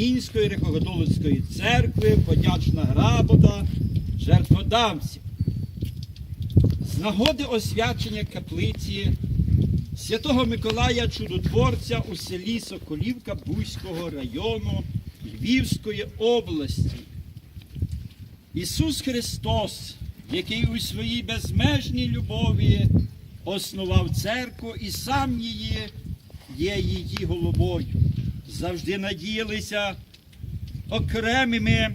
Української греко-католицької церкви, подячна грамота жертводавців. З нагоди освячення каплиці Святого Миколая Чудотворця у селі Соколівка Бузького району Львівської області. Ісус Христос, який у своїй безмежній любові основав церкву і сам її є її головою, завжди надіялися окремими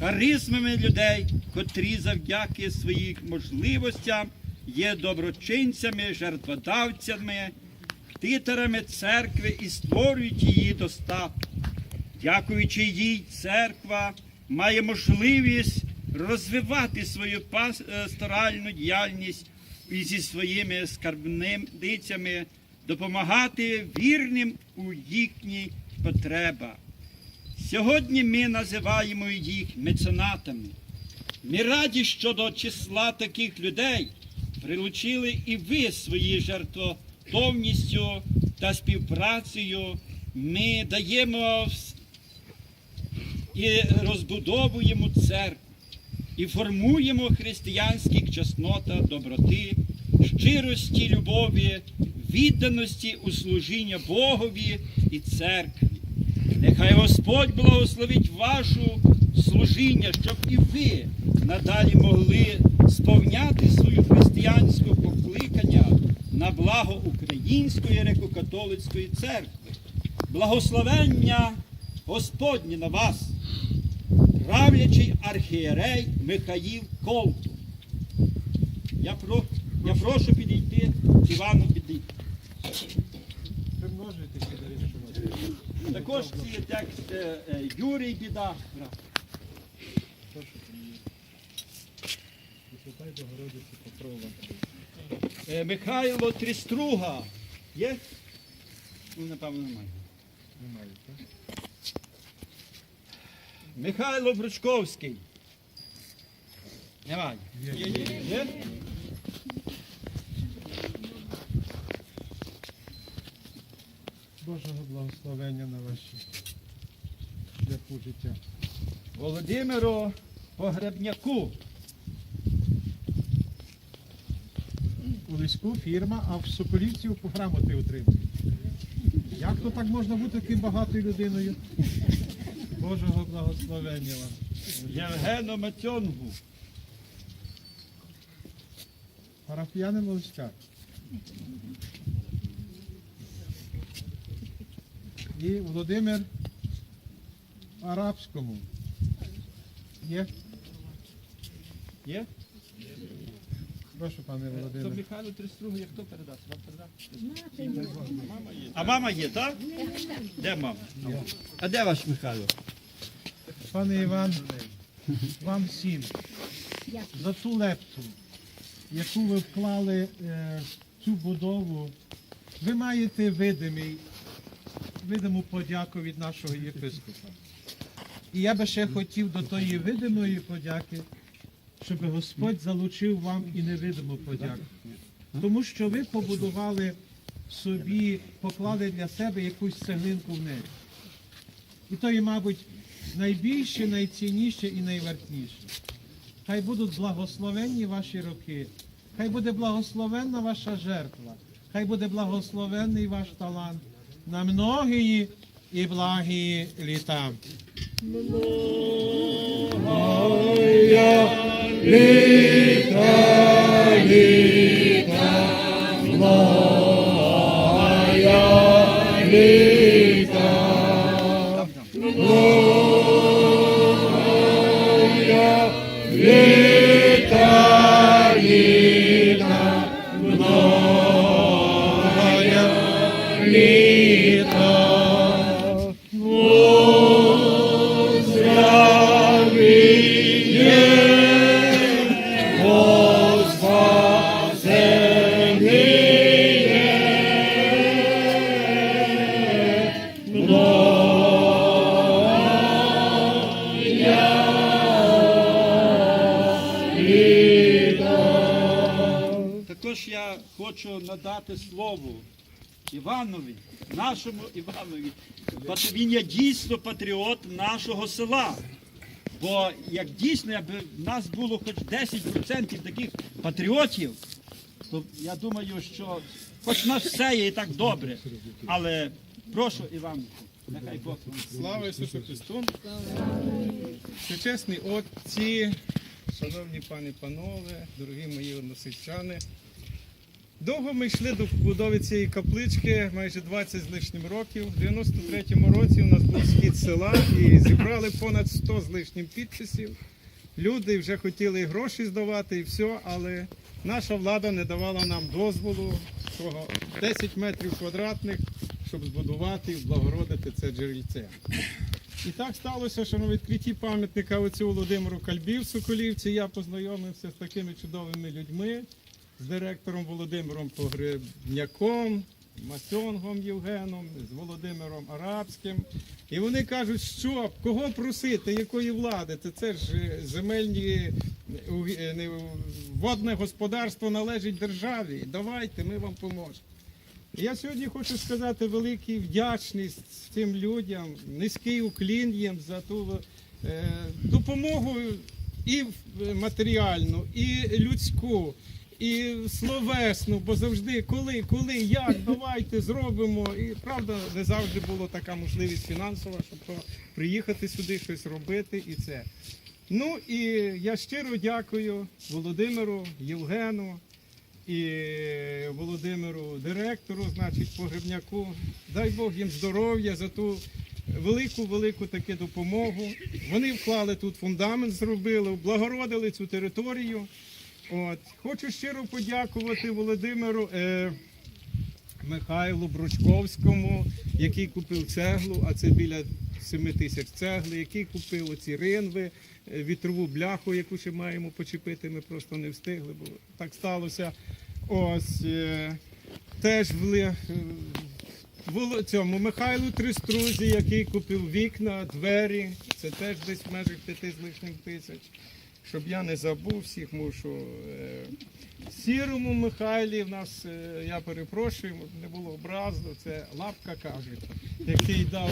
харизмами людей, котрі завдяки своїм можливостям є доброчинцями, жертводавцями, ктиторами церкви і створюють її достаток. Дякуючи їй, церква має можливість розвивати свою пасторальну діяльність і зі своїми скарбницями допомагати вірним у їхніх потребах. Сьогодні ми називаємо їх меценатами. Ми раді, що до числа таких людей прилучили і ви свої жертвотовністю та співпрацею. Ми даємо і розбудовуємо церкву, і формуємо християнських чеснота, доброти, щирості, любові, відданості у служіння Богові і церкві. Нехай Господь благословить вашу служіння, щоб і ви надалі могли сповняти свою християнську покликання на благо Української греко-католицької церкви. Благословення Господнє на вас, правлячий архієрей Михаїл Колтун. Я, про, я прошу підійти, Івану підійти. Примножуйте підарішувати. Також ці текст е, е, Юрій Біда. Е, Михайло Тріструга. Є? Ну, напевно, немає. Немає, так? Михайло Бручковський. Немає. Є. Є? Божого благословення на ваші шляху життя. Володимиру Погребняку. У війську фірма, а в Соколівці по грамоти отримують. Як то так можна бути таким багатою людиною? Божого благословення вам. Євгену Матьонгу. Парафіянин Лоськак. І Володимир Арабському. Є? Є? Прошу, пане То Володимир. Михайло Трістругу, як хто передасть? Вам передати? А мама є, так? Де мама? А де ваш Михайло? Пане Іван, вам всім за ту лепту, яку ви вклали е, в цю будову, ви маєте видимий, видиму подяку від нашого єпископа. І я би ще хотів до тої видимої подяки, щоб Господь залучив вам і невидиму подяку. Тому що ви побудували собі, поклали для себе якусь цеглинку в небі. І то є, мабуть, найбільше, найцінніше і найвартніше. Хай будуть благословенні ваші роки, хай буде благословенна ваша жертва, хай буде благословенний ваш талант на многії і благі літа. Також я хочу надати слово Іванові, нашому Іванові, він є дійсно патріот нашого села. Бо як дійсно, якби в нас було хоч 10% таких патріотів, то я думаю, що хоч в нас все є і так добре. Але прошу Іван, нехай Бог. Слава Ісусу Христу! Всечесні отці, шановні пані панове, дорогі мої односельчани. Довго ми йшли до побудови цієї каплички, майже 20 з лишнім років. У 93-му році у нас був схід села і зібрали понад 100 з лишнім підписів. Люди вже хотіли гроші здавати і все, але наша влада не давала нам дозволу того 10 метрів квадратних, щоб збудувати і облагородити це джерельце. І так сталося, що на відкритті пам'ятника оцю Володимиру Кальбів в Соколівці я познайомився з такими чудовими людьми, з директором Володимиром Погребняком, Масьонгом Євгеном, з Володимиром Арабським. І вони кажуть, що кого просити, якої влади? Це, це ж е, земельні е, е, не, водне господарство належить державі. Давайте, ми вам поможемо. Я сьогодні хочу сказати великий вдячність цим людям, низький уклін їм за ту допомогу і матеріальну, і людську, і словесну, бо завжди коли, коли, як, давайте зробимо. І правда, не завжди була така можливість фінансова, щоб приїхати сюди, щось робити і це. Ну і я щиро дякую Володимиру, Євгену і Володимиру директору, значить, погребняку. Дай Бог їм здоров'я за ту велику, велику таку допомогу. Вони вклали тут фундамент, зробили, облагородили цю територію. От. Хочу щиро подякувати Володимиру. Е, Михайлу Бручковському, який купив цеглу, а це біля 7 тисяч цегли, який купив оці ринви, е, вітрову бляху, яку ще маємо почепити, ми просто не встигли, бо так сталося. Ось е, теж в е, цьому Михайлу Триструзі, який купив вікна, двері, це теж десь в межах 5 з лишнім тисяч. Щоб я не забув, всіх мушу. Е, Сірому Михайлі в нас, е, я перепрошую, не було образно, це лапка кажуть, який дав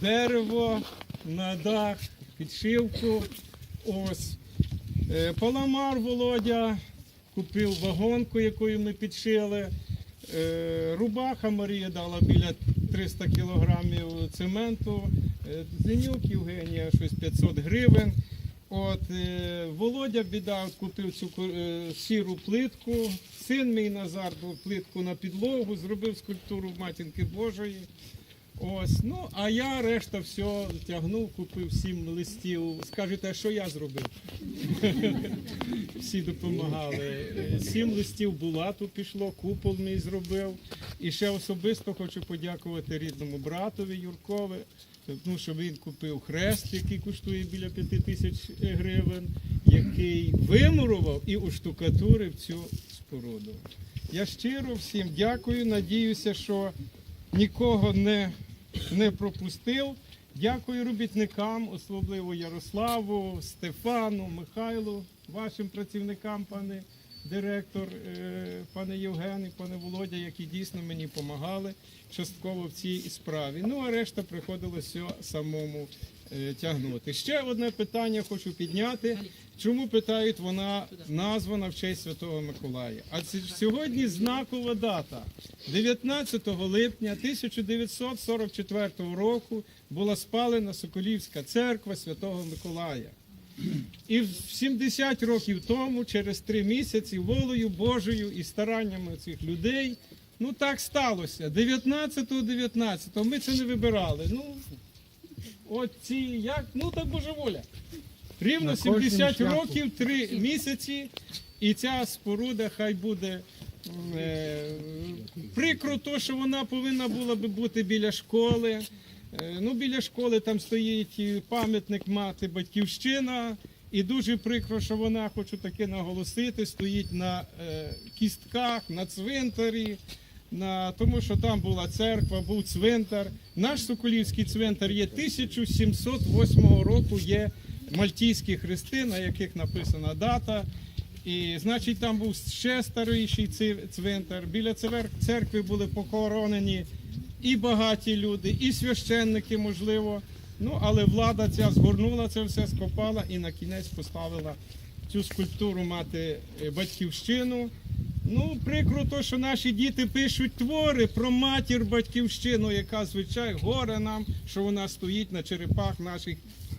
дерево на дах, підшивку. Ось. Е, Паламар Володя купив вагонку, якою ми підшили. Рубаха Марія дала біля 300 кілограмів цементу. Зенюк Євгенія щось 500 гривень. От е, Володя Біда купив цю е, сіру плитку. Син мій Назар плитку на підлогу, зробив скульптуру Матінки Божої. Ось, ну а я решта все тягнув, купив сім листів. Скажете, що я зробив? Всі допомагали. Сім листів булату пішло, купол мій зробив. І ще особисто хочу подякувати рідному братові Юркові, тому що він купив хрест, який коштує біля п'яти тисяч гривень, який вимурував і уштукатурив цю споруду. Я щиро всім дякую. Надіюся, що нікого не, не пропустив. Дякую робітникам, особливо Ярославу, Стефану, Михайлу, вашим працівникам, пане директор, е, пане Євген і пане Володя, які дійсно мені допомагали частково в цій справі. Ну а решта приходилося самому е, тягнути. Ще одне питання хочу підняти. Чому питають, вона названа в честь Святого Миколая? А сьогодні знакова дата. 19 липня 1944 року була спалена Соколівська церква Святого Миколая. І в 70 років тому, через три місяці, волею Божою і стараннями цих людей, ну так сталося. 19-го, 19-го, ми це не вибирали. Ну, от ці, як, ну так Божа воля. Рівно 70 років, 3 місяці, і ця споруда хай буде. Е, прикро то, що вона повинна була би бути біля школи. Е, ну, біля школи там стоїть пам'ятник мати Батьківщина. І дуже прикро, що вона, хочу таки наголосити, стоїть на е, кістках, на цвинтарі, на, тому що там була церква, був цвинтар. Наш Соколівський цвинтар є 1708 року, є мальтійські хрести, на яких написана дата. І значить, там був ще старіший цвинтар. Біля церкви були похоронені і багаті люди, і священники, можливо. Ну, але влада ця згорнула це все, скопала і на кінець поставила цю скульптуру мати е, батьківщину. Ну, прикро то, що наші діти пишуть твори про матір батьківщину, яка звичайно горе нам, що вона стоїть на черепах наших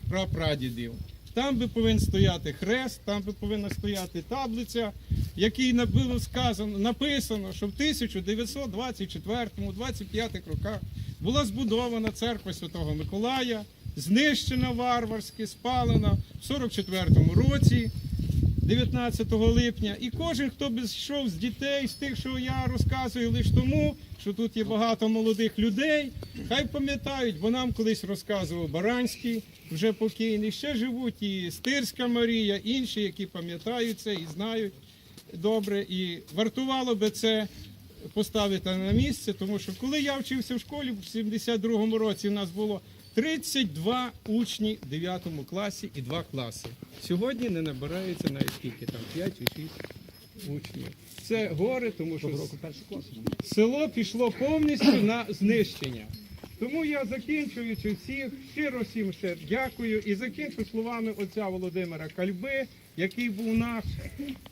прапрадідів. Там би повинен стояти хрест, там би повинна стояти таблиця, якій було сказано, написано, що в 1924-25 роках була збудована церква Святого Миколая, знищена варварськи, спалена в 44-му році. 19 липня. І кожен, хто би йшов з дітей, з тих, що я розказую лише тому, що тут є багато молодих людей, хай пам'ятають, бо нам колись розказував Баранський, вже покійний. Ще живуть і Стирська Марія, інші, які пам'ятають це і знають добре. І вартувало би це поставити на місце, тому що коли я вчився в школі в 72-му році, у нас було 32 учні в 9 класі і 2 класи. Сьогодні не набирається навіть скільки там 5 чи 6 учнів. Це горе, тому що село пішло повністю на знищення. Тому я закінчуючи всіх, щиро всім ще дякую і закінчу словами отця Володимира Кальби, який був наш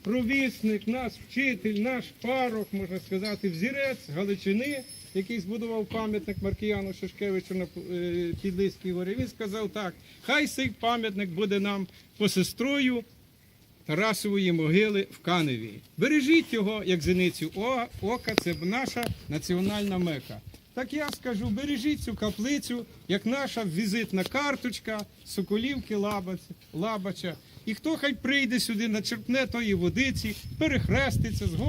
провісник, наш вчитель, наш парох, можна сказати, взірець Галичини, який збудував пам'ятник Маркіяну Шишкевичу на е, Підлиській горі. Він сказав так: хай цей пам'ятник буде нам посестрою Тарасової могили в Каневі. Бережіть його, як зеницю ока, це наша національна мека. Так я скажу, бережіть цю каплицю, як наша візитна карточка Соколівки Лабача. І хто хай прийде сюди, начерпне тої водиці, перехреститься, зговорить.